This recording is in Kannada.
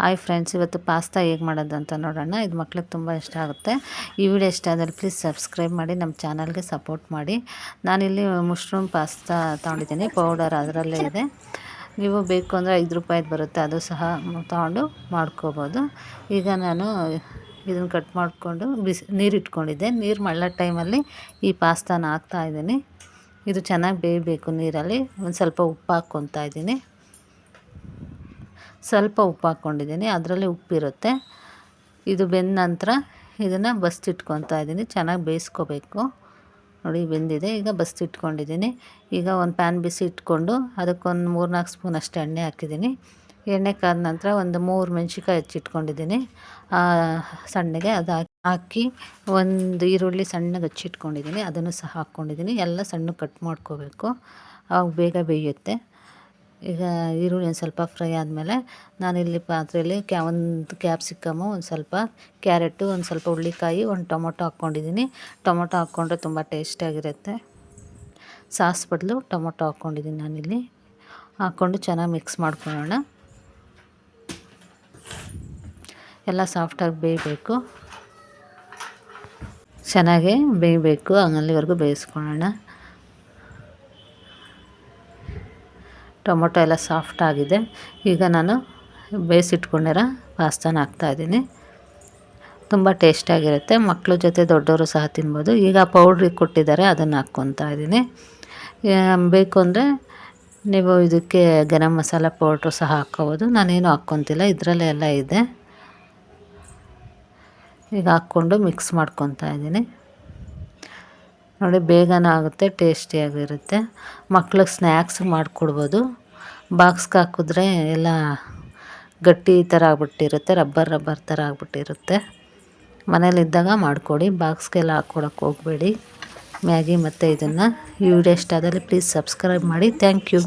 ಹಾಯ್ ಫ್ರೆಂಡ್ಸ್, ಇವತ್ತು ಪಾಸ್ತಾ ಹೇಗೆ ಮಾಡೋದು ಅಂತ ನೋಡೋಣ. ಇದು ಮಕ್ಳಿಗೆ ತುಂಬ ಇಷ್ಟ ಆಗುತ್ತೆ. ಈ ವಿಡಿಯೋ ಇಷ್ಟ ಆದರೆ ಪ್ಲೀಸ್ ಸಬ್ಸ್ಕ್ರೈಬ್ ಮಾಡಿ, ನಮ್ಮ ಚಾನಲ್ಗೆ ಸಪೋರ್ಟ್ ಮಾಡಿ. ನಾನಿಲ್ಲಿ ಮುಶ್ರೂಮ್ ಪಾಸ್ತಾ ತೊಗೊಂಡಿದ್ದೀನಿ. ಪೌಡರ್ ಅದರಲ್ಲೇ ಇದೆ. ನೀವು ಬೇಕು ಅಂದರೆ ಐದು ರೂಪಾಯಿದು ಬರುತ್ತೆ. ಅದು ಸಹ ತೊಗೊಂಡು ಮಾಡ್ಕೋಬೋದು. ಈಗ ನಾನು ಇದನ್ನು ಕಟ್ ಮಾಡಿಕೊಂಡು ಬಿಸಿ ನೀರು ಇಟ್ಕೊಂಡಿದ್ದೆ. ನೀರು ಮಳ್ಳ ಟೈಮಲ್ಲಿ ಈ ಪಾಸ್ತಾನ ಹಾಕ್ತಾಯಿದ್ದೀನಿ ಇದು ಚೆನ್ನಾಗಿ ಬೇಯಬೇಕು ನೀರಲ್ಲಿ. ಒಂದು ಸ್ವಲ್ಪ ಉಪ್ಪು ಹಾಕ್ಕೊತಾ ಇದ್ದೀನಿ. ಸ್ವಲ್ಪ ಉಪ್ಪು ಹಾಕ್ಕೊಂಡಿದ್ದೀನಿ, ಅದರಲ್ಲಿ ಉಪ್ಪಿರುತ್ತೆ. ಇದು ಬೆಂದ ನಂತರ ಇದನ್ನು ಬಸ್ತಿಟ್ಕೊತಾ ಇದ್ದೀನಿ, ಚೆನ್ನಾಗಿ ಬೇಯಿಸ್ಕೋಬೇಕು. ನೋಡಿ, ಬೆಂದಿದೆ, ಈಗ ಬಸ್ತಿಟ್ಕೊಂಡಿದ್ದೀನಿ ಈಗ ಒಂದು ಪ್ಯಾನ್ ಬಿಸಿ ಇಟ್ಕೊಂಡು ಅದಕ್ಕೊಂದು ಮೂರು ನಾಲ್ಕು ಸ್ಪೂನ್ ಅಷ್ಟು ಎಣ್ಣೆ ಹಾಕಿದ್ದೀನಿ. ಎಣ್ಣೆ ಕಾದ ನಂತರ ಒಂದು ಮೂರು ಮೆಣ್ಸಿನ್ಕಾಯಿ ಹೆಚ್ಚಿಟ್ಕೊಂಡಿದ್ದೀನಿ ಸಣ್ಣಗೆ ಅದು ಹಾಕಿ ಒಂದು ಈರುಳ್ಳಿ ಸಣ್ಣಗೆ ಹಚ್ಚಿಟ್ಕೊಂಡಿದ್ದೀನಿ, ಅದನ್ನು ಸಹ ಹಾಕ್ಕೊಂಡಿದ್ದೀನಿ. ಎಲ್ಲ ಸಣ್ಣ ಕಟ್ ಮಾಡ್ಕೋಬೇಕು. ಆವಾಗ ಬೇಗ ಬೇಯುತ್ತೆ. ಈಗ ಈರುಳ್ಳಿ ಒಂದು ಸ್ವಲ್ಪ ಫ್ರೈ ಆದಮೇಲೆ ನಾನಿಲ್ಲಿ ಪಾತ್ರೆಯಲ್ಲಿ ಕ್ಯಾ, ಒಂದು ಕ್ಯಾಪ್ಸಿಕಮ್ಮು ಒಂದು ಸ್ವಲ್ಪ ಕ್ಯಾರೆಟು ಒಂದು ಸ್ವಲ್ಪ ಹುಳ್ಳಿಕಾಯಿ ಒಂದು ಟೊಮೊಟೊ ಹಾಕ್ಕೊಂಡಿದ್ದೀನಿ. ಟೊಮೊಟೊ ಹಾಕ್ಕೊಂಡ್ರೆ ತುಂಬ ಟೇಸ್ಟಿಯಾಗಿರುತ್ತೆ ಸಾಸ್ ಬದಲು ಟೊಮೊಟೊ ಹಾಕ್ಕೊಂಡಿದ್ದೀನಿ ನಾನಿಲ್ಲಿ ಹಾಕ್ಕೊಂಡು ಚೆನ್ನಾಗಿ ಮಿಕ್ಸ್ ಮಾಡ್ಕೊಳ್ಳೋಣ. ಎಲ್ಲ ಸಾಫ್ಟಾಗಿ ಬೇಯಬೇಕು. ಚೆನ್ನಾಗಿ ಬೇಯಬೇಕು, ಹಂಗಲ್ಲಿವರೆಗೂ ಬೇಯಿಸ್ಕೊಳ್ಳೋಣ. ಟೊಮೊಟೊ ಎಲ್ಲ ಸಾಫ್ಟ್ ಆಗಿದೆ. ಈಗ ನಾನು ಬೇಯಿಸಿಟ್ಕೊಂಡಿರೋ ಪಾಸ್ತಾನ ಹಾಕ್ತಾಯಿದ್ದೀನಿ ತುಂಬ ಟೇಸ್ಟಾಗಿರುತ್ತೆ ಮಕ್ಕಳ ಜೊತೆ ದೊಡ್ಡವರು ಸಹ ತಿನ್ಬೋದು. ಈಗ ಪೌಡ್ರಿಗೆ ಕೊಟ್ಟಿದ್ದಾರೆ, ಅದನ್ನು ಹಾಕ್ಕೊತಾ ಇದ್ದೀನಿ. ಬೇಕು ಅಂದರೆ ನೀವು ಇದಕ್ಕೆ ಗರಂ ಮಸಾಲ ಪೌಡ್ರು ಸಹ ಹಾಕ್ಕೋಬೋದು. ನಾನೇನು ಹಾಕ್ಕೊತಿಲ್ಲ, ಇದರಲ್ಲೇ ಎಲ್ಲ ಇದೆ. ಈಗ ಹಾಕ್ಕೊಂಡು ಮಿಕ್ಸ್ ಮಾಡ್ಕೊತಾ ಇದ್ದೀನಿ. ನೋಡಿ, ಬೇಗನೆ ಆಗುತ್ತೆ, ಟೇಸ್ಟಿಯಾಗಿರುತ್ತೆ. ಮಕ್ಳಿಗೆ ಸ್ನ್ಯಾಕ್ಸ್ ಮಾಡಿಕೊಡ್ಬೋದು. ಬಾಕ್ಸ್ಗೆ ಹಾಕಿದ್ರೆ ಎಲ್ಲ ಗಟ್ಟಿ ಥರ ಆಗಿಬಿಟ್ಟಿರುತ್ತೆ ರಬ್ಬರ್ ರಬ್ಬರ್ ಥರ ಆಗಿಬಿಟ್ಟಿರುತ್ತೆ. ಮನೇಲಿದ್ದಾಗ ಮಾಡಿಕೊಡಿ ಬಾಕ್ಸ್ಗೆಲ್ಲ ಹಾಕ್ಕೊಡಕ್ಕೆ ಹೋಗಬೇಡಿ. ಮ್ಯಾಗಿ ಮತ್ತು ಇದನ್ನು, ಈ ವಿಡಿಯೋ ಇಷ್ಟ ಪ್ಲೀಸ್ ಸಬ್ಸ್ಕ್ರೈಬ್ ಮಾಡಿ. Thank you